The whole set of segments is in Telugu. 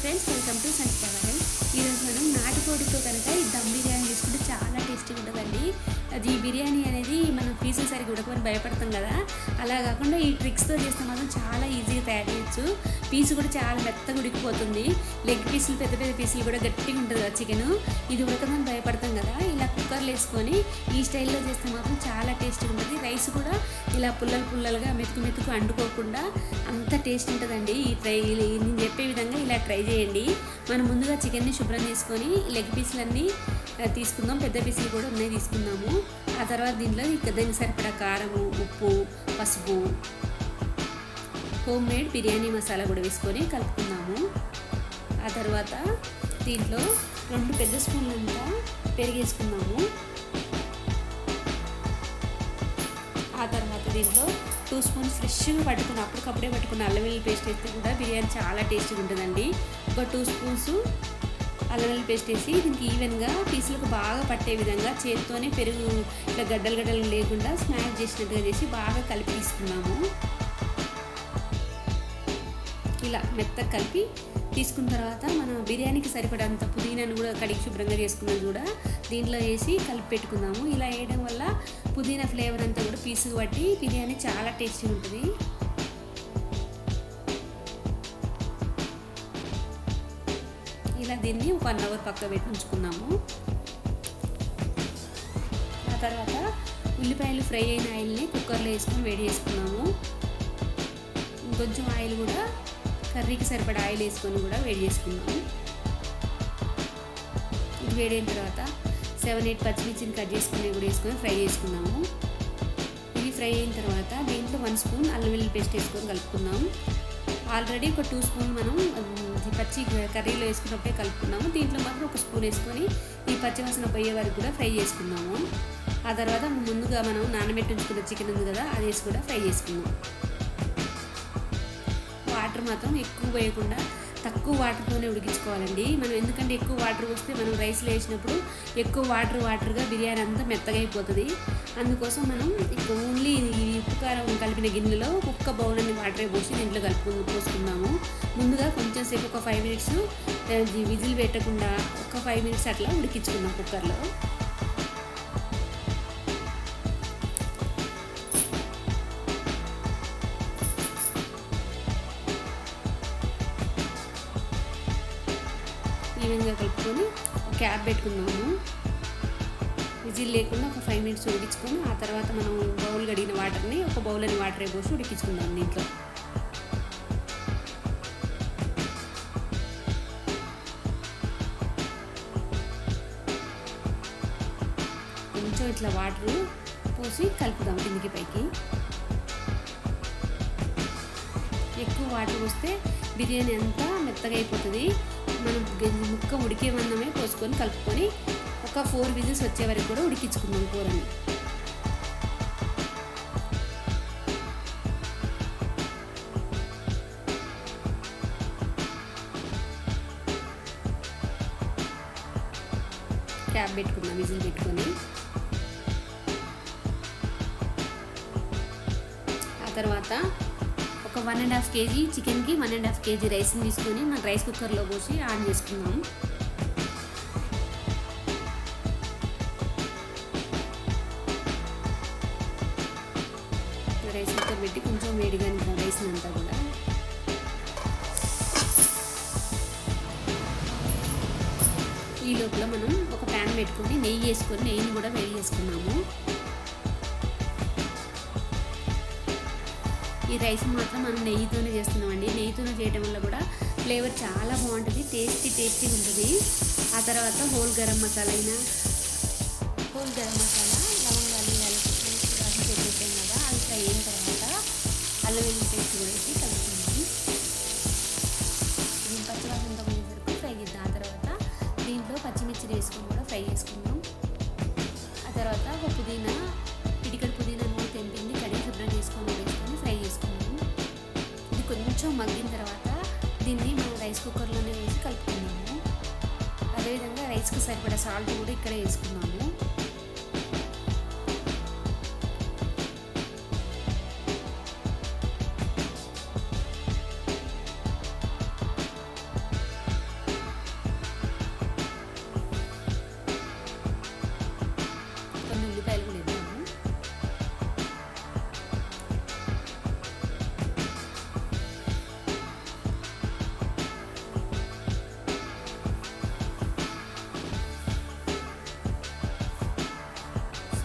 ఫ్రెండ్స్ వెల్కమ్ టు సంచితావరం ఈరోజు మనం నాటుకోడితో కనుక ఈ దమ్ బిర్యానీ చేసుకుంటే చాలా టేస్టీగా ఉంటుందండి. అది బిర్యానీ అనేది మనం పీసులు సరిగ్గా ఉడకమని భయపడతాం కదా. అలా కాకుండా ఈ ట్రిక్స్తో చేస్తే మాత్రం చాలా ఈజీగా తయారు చేయొచ్చు. పీసు కూడా చాలా మెత్తగా ఉడికిపోతుంది. లెగ్ పీసులు పెద్ద పెద్ద పీసులు కూడా గట్టిగా ఉంటుంది కదా చికెన్ ఇది ఉడకమని భయపడతాం కదా. ఇలా కుక్కర్లు వేసుకొని ఈ స్టైల్లో చేస్తే మాత్రం చాలా టేస్ట్గా ఉంటుంది. రైస్ కూడా ఇలా పుల్లలు పుల్లలుగా మెతుకు మెతుకు అండుకోకుండా అంత టేస్ట్ ఉంటుందండి. ఈ ట్రై నేను చెప్పే విధంగా ఇలా ట్రై చేయండి. మనం ముందుగా చికెన్ని శుభ్రం చేసుకొని లెగ్ పీసులన్నీ తీసుకుందాం. పెద్ద పీసులు కూడా ఉన్నాయి తీసుకుందాము. ఆ తర్వాత దీంట్లో ఇక దీనికి సరిపడా కారము ఉప్పు పసుపు హోమ్ మేడ్ బిర్యానీ మసాలా కూడా వేసుకొని కలుపుకున్నాము ఆ తర్వాత దీంట్లో రెండు పెద్ద స్పూన్లంతా పెరిగేసుకున్నాము ఆ తర్వాత దీంట్లో టూ స్పూన్స్ ఫ్రెష్గా పట్టుకున్న అప్పటికప్పుడే పట్టుకున్న అల్లం వెల్లుల్లి పేస్ట్ వేస్తే కూడా బిర్యానీ చాలా టేస్టీగా ఉంటుందండి. ఒక టూ స్పూన్స్ అల్లం పేస్ట్ వేసి దీనికి ఈవెన్గా పీసులకు బాగా పట్టే విధంగా చేతితోనే పెరుగు ఇట్లా గడ్డలు గడ్డలు లేకుండా స్మాష్ చేసినట్టుగా చేసి బాగా కలిపి తీసుకున్నాము. ఇలా మెత్తగా కలిపి తీసుకున్న తర్వాత మన బిర్యానీకి సరిపడంత పుదీనాను కూడా కడిగి శుభ్రంగా చేసుకున్నది కూడా. దీంట్లో వేసి కలిపి పెట్టుకుందాము ఇలా వేయడం వల్ల పుదీనా ఫ్లేవర్ అంతా కూడా పీసుకు పట్టి బిర్యానీ చాలా టేస్టీగా ఉంటుంది. దీన్ని ఒక వన్ అవర్ పక్క పెట్టి ఆ తర్వాత ఉల్లిపాయలు ఫ్రై అయిన ఆయిల్ని కుక్కర్లో వేసుకొని వేడి చేసుకున్నాము. ఇంకొంచెం ఆయిల్ కూడా కర్రీకి సరిపడా ఆయిల్ వేసుకొని కూడా వేడి చేసుకున్నాము. ఇది వేడైన తర్వాత సెవెన్ ఎయిట్ పచ్చిమిర్చిని కట్ చేసుకుని కూడా వేసుకొని ఫ్రై చేసుకున్నాము. ఇవి ఫ్రై అయిన తర్వాత దీంట్లో వన్ స్పూన్ అల్లం వెల్లుల్లి పేస్ట్ వేసుకొని కలుపుకున్నాము. ఆల్రెడీ ఒక టూ స్పూన్ మనం పచ్చి కర్రీలో వేసుకున్నప్పుడే కలుపుకున్నాము. దీంట్లో మాత్రం ఒక స్పూన్ వేసుకొని ఈ పచ్చివాసన పోయే వరకు కూడా ఫ్రై చేసుకున్నాము ఆ తర్వాత ముందుగా మనం నానబెట్టి ఉంచుకున్న చికెన్ ఉంది కదా అది వేసి కూడా ఫ్రై చేసుకున్నాం వాటర్ మాత్రం ఎక్కువ పోయకుండా తక్కువ వాటర్తోనే ఉడికించుకోవాలండి. మనం ఎందుకంటే ఎక్కువ వాటర్ పోస్తే మనం రైస్లో వేసినప్పుడు ఎక్కువ వాటర్ వాటర్గా బిర్యానీ అంతా మెత్తగా అయిపోతుంది. అందుకోసం మనం ఇక ఓన్లీ ఈ ఉప్పు కారం కలిపిన గిన్నెలో ఒక్క బౌల్ అని వాటర్ పోసి దీంట్లో కలుపు పోసుకున్నాము ముందుగా కొంచెం సేపు ఒక ఫైవ్ మినిట్స్ విజిల్ పెట్టకుండా ఒక ఫైవ్ మినిట్స్ అట్లా ఉడికించుకున్నాం కుక్కర్లో. ఈవెన్గా కలుపుకొని క్యాప్ పెట్టుకున్నాము విజిల్ లేకుండా ఒక ఫైవ్ మినిట్స్ ఉడికించుకొని ఆ తర్వాత మనం బౌల్ కడిగిన వాటర్ని ఒక బౌల్ అని వాటర్ పోసి ఉడికించుకుందాం దీంట్లో. కొంచెం ఇట్లా వాటర్ పోసి కలుపుదాం కిందికి పైకి. ఎక్కువ వాటర్ పోస్తే బిర్యానీ అంతా మెత్తగా అయిపోతుంది. మనం గ- ముక్క ఉడికే మందమే పోసుకొని కలుపుకొని ఒక ఫోర్ విజిల్స్ వచ్చే వరకు కూడా ఉడికించుకుందాం కూరని. క్యాప్ పెట్టుకున్నాం విజిల్ పెట్టుకొని. ఆ తర్వాత ఒక వన్ అండ్ హాఫ్ కేజీ చికెన్కి వన్ అండ్ హాఫ్ కేజీ రైస్ని తీసుకొని మనం రైస్ కుక్కర్లో పోసి ఆన్ చేసుకుందాం రైస్ కుక్కర్ పెట్టి కొంచెం వేడిగా రైస్ అంతా కూడా ఈ లోపల మనం ఒక ప్యాన్ పెట్టుకొని నెయ్యి వేసుకొని నెయ్యిని కూడా వేడి చేసుకున్నాము. ఈ రైస్ మాత్రం మనం నెయ్యితోనే చేస్తున్నామండి. నెయ్యితోనే చేయడం వల్ల కూడా ఫ్లేవర్ చాలా బాగుంటుంది టేస్టీ టేస్టీ ఉంటుంది. ఆ తర్వాత హోల్ గరం మసాలా అయినా హోల్ గరం మసాలా లవంగాలు యాలకులు ఇవన్నీ పెట్టేసాం కదా అవి ఫ్రై అయిన తర్వాత అల్లం వెల్లి పేస్ట్ కూడా వేసి కలుపుకుందాం. ఇది పచ్చివాసనతో పోయేసరికి ఫ్రై చేద్దాం. ఆ తర్వాత దీంట్లో పచ్చిమిర్చి వేసుకొని కూడా ఫ్రై చేసుకుందాం. ఆ తర్వాత ఒక పుదీనా కుక్కర్లోనే వేసి కలుపుకున్నాము. అదేవిధంగా రైస్కి సరిపడా సాల్ట్ కూడా ఇక్కడే వేసుకున్నాము.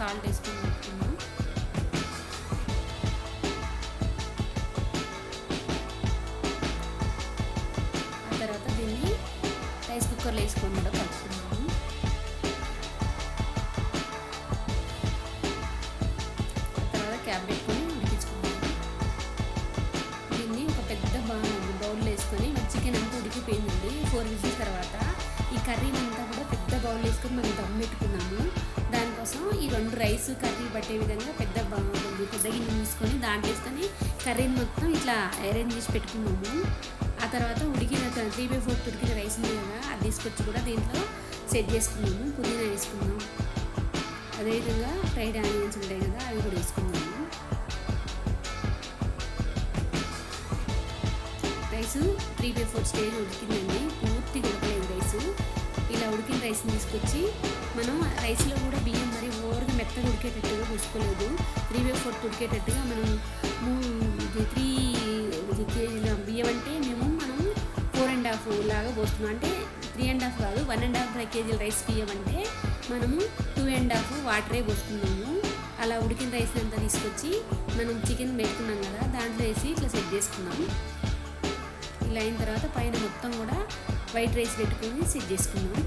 సాల్ట్ వేసుకొని పెట్టుకున్నాం ఆ తర్వాత దీన్ని రైస్ కుక్కర్లో వేసుకొని రైస్ కర్రీ పట్టే విధంగా పెద్ద పెద్ద గిన్నె తీసుకొని దాంట్లో వేసుకొని కర్రీని మొత్తం ఇట్లా అరేంజ్ చేసి పెట్టుకున్నాము. ఆ తర్వాత ఉడికిన త్రీ బై ఫోర్త్ ఉడికిన రైస్ ఉంది కదా అది తీసుకొచ్చి కూడా దీంట్లో సెట్ చేసుకున్నాము. పుదీనా వేసుకున్నాము. అదేవిధంగా ఫ్రైడ్ ఆనియన్స్ ఉంటాయి కదా అవి కూడా వేసుకున్నాము. Rice three by four stage ఉడికిందండి. పూర్తిగా ఉడకలేదు రైస్ ఇలా ఉడికిన రైస్ని తీసుకొచ్చి మనం రైస్లో కూడా బియ్యం మరి ఓవర్గా మెత్తగా ఉడికేటట్టుగా పోసుకోలేదు త్రీ వే ఫోర్త్ ఉడికేటట్టుగా మనం త్రీ కేజీల బియ్యం అంటే మేము మనం ఫోర్ అండ్ హాఫ్ లాగా పోస్తున్నాం. అంటే త్రీ అండ్ హాఫ్ కాదు వన్ అండ్ హాఫ్ కేజీల రైస్ బియ్యం అంటే మనము టూ అండ్ హాఫ్ వాటరే పోస్తున్నాము అలా ఉడికిన రైస్ అంతా తీసుకొచ్చి మనం చికెన్ పెట్టుకున్నాం కదా దాంట్లో వేసి ఇట్లా సెట్ చేసుకున్నాం. ఇలా అయిన తర్వాత పైన మొత్తం కూడా వైట్ రైస్ పెట్టుకొని సెట్ చేసుకున్నాం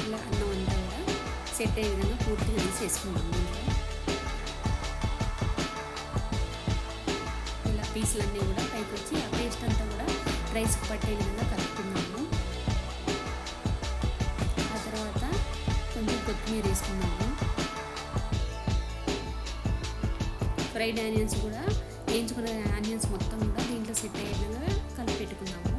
ఇలా అన్నం అంతా కూడా సెట్ అయ్యే విధంగా పూర్తిగా వేసి ఇలా పీసులన్నీ కూడా పైకి వచ్చి ఆ పేస్ట్ అంతా కూడా రైస్కి పట్టే విధంగా కలుపుకున్నాము ఆ తర్వాత కొంచెం కొత్తిమీర వేసుకున్నాము ఫ్రైడ్ ఆనియన్స్ కూడా వేయించుకున్న ఆనియన్స్ మొత్తం కూడా దీంట్లో సెట్ అయ్యే విధంగా కలిపి పెట్టుకున్నాము.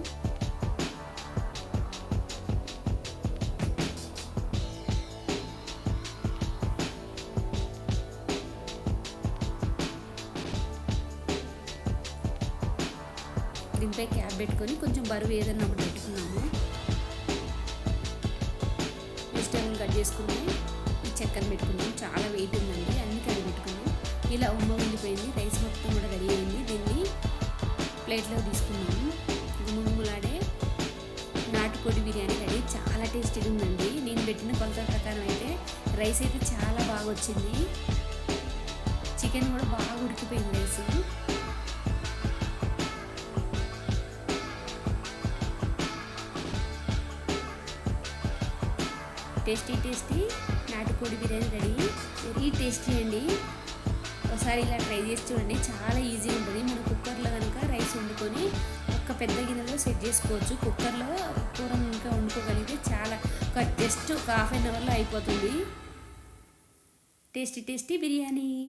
దీనిపై క్యాప్ పెట్టుకొని కొంచెం బరువు ఏదన్నా ఒకటి పెట్టుకున్నాము. వెజిటేబుల్ కట్ చేసుకుని ఈ చక్కెర పెట్టుకున్నాము. చాలా వెయిట్ ఉందండి అన్ని కలిపి పెట్టుకున్నాం ఇలా ఉమ్మ ఉండిపోయింది. రైస్ మొత్తం కూడా రెడీ అయింది. దీన్ని ప్లేట్లో తీసుకున్నాము. గుమ్ములాడే నాటుకోడి బిర్యానీ రెడీ. చాలా టేస్టీగా ఉందండి. నేను పెట్టిన కొలత ప్రకారం అయితే రైస్ అయితే చాలా బాగా వచ్చింది. చికెన్ కూడా బాగా ఉడికిపోయింది రైస్. టేస్టీ టేస్టీ నాటుకోడి బిర్యానీ రెడీ. వెరీ టేస్టీ అండి. ఒకసారి ఇలా ట్రై చేసి చూడండి. చాలా ఈజీ ఉంటుంది. మనం కుక్కర్లో కనుక రైస్ వండుకొని ఒక పెద్ద గిన్నెలో సెట్ చేసుకోవచ్చు. కుక్కర్లో కూర ఇంకా వండుకోగలిగితే చాలా ఒక జస్ట్ ఒక హాఫ్ అన్ అవర్లో అయిపోతుంది. Tasty tasty biryani.